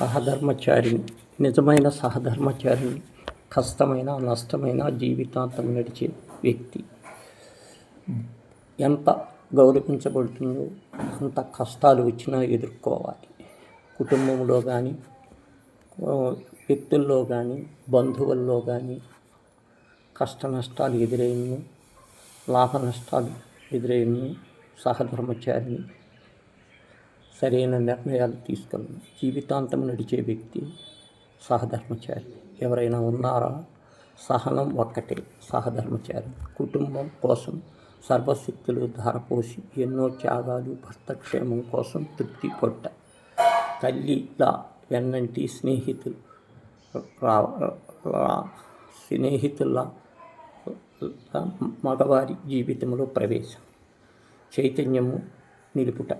సహధర్మచారిని నిజమైన సహధర్మచారిని కష్టమైన నష్టమైన జీవితాంతం నడిచే వ్యక్తి. ఎంత గౌరవించబడుతుందో అంత కష్టాలు వచ్చినా ఎదుర్కోవాలి. కుటుంబంలో కానీ వ్యక్తుల్లో కానీ బంధువుల్లో కానీ కష్ట నష్టాలు ఎదురైన లాభ నష్టాలు ఎదురైన సహధర్మచారిని సరైన నిర్ణయాలు తీసుకెళ్ళను జీవితాంతం నడిచే వ్యక్తి సహధర్మచారి. ఎవరైనా ఉన్నారా? సహనం ఒక్కటే సహధర్మచారి. కుటుంబం కోసం సర్వశక్తులు ధారపోసి ఎన్నో త్యాగాలు భర్తక్షేమం కోసం తృప్తి పడ్డ తల్లిలా వెన్నంటి స్నేహితులు రా- స్నేహితుల మగవారి జీవితంలో ప్రవేశం. చైతన్యము నిలుపుట.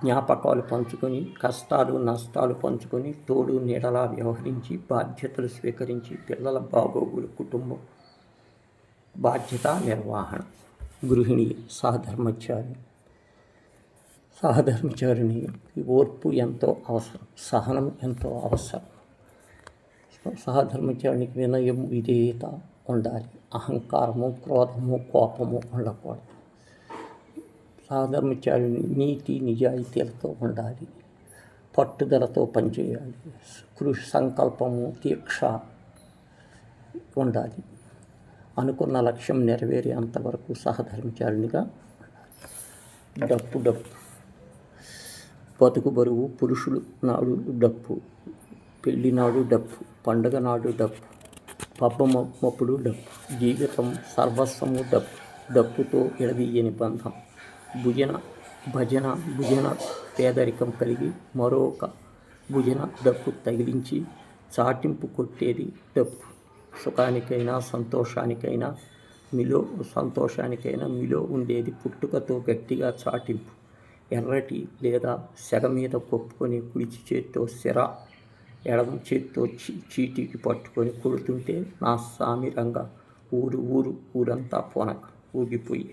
జ్ఞాపకాలు పంచుకొని కష్టాలు నష్టాలు పంచుకొని తోడు నీడలా వ్యవహరించి బాధ్యతలు స్వీకరించి పిల్లల బాగోగులు కుటుంబం బాధ్యత నిర్వహణ. గృహిణి సహధర్మచారి సహధర్మచారిని ఓర్పు ఎంతో అవసరం సహనం ఎంతో అవసరం. సహధర్మచారికి వినయం విధేయత ఉండాలి. అహంకారము క్రోధము కోపము ఉండకూడదు. సహధర్మచారిని నీతి నిజాయితీలతో ఉండాలి. పట్టుదలతో పనిచేయాలి. కృషి సంకల్పము దీక్ష ఉండాలి. అనుకున్న లక్ష్యం నెరవేరే అంతవరకు సహధర్మచారినిగా డప్పు డప్పు. బతుకు బరువు పురుషులు నాడు డప్పు పెళ్ళి నాడు డప్పు పండగ నాడు డప్పు పబ్బమప్పుడు డప్పు జీవితం సర్వస్వము డప్పు డప్పుతో ఎడదీయని బంధం. భుజన భజన భుజన పేదరికం కలిగి మరొక భుజన డప్పు తగిలించి చాటింపు కొట్టేది డప్పు. సుఖానికైనా సంతోషానికైనా మీలో సంతోషానికైనా మీలో ఉండేది పుట్టుకతో గట్టిగా చాటింపు. ఎర్రటి లేదా సెగ మీద కొప్పుకొని కుడిచి చేత్తో సిర ఎడమ చేత్తో చీ చీటికి పట్టుకొని కొడుతుంటే నా సామిరంగా ఊరు ఊరు ఊరంతా పొనక ఊగిపోయి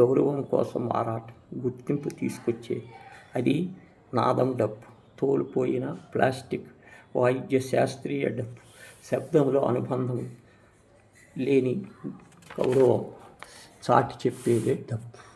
గౌరవం కోసం ఆరాటం గుర్తింపు తీసుకొచ్చే అది నాదం డప్పు తోలిపోయిన ప్లాస్టిక్ వాయిద్య శాస్త్రీయ డప్పు శబ్దంలో అనుబంధం లేని గౌరవం చాటి చెప్పేదే డప్పు.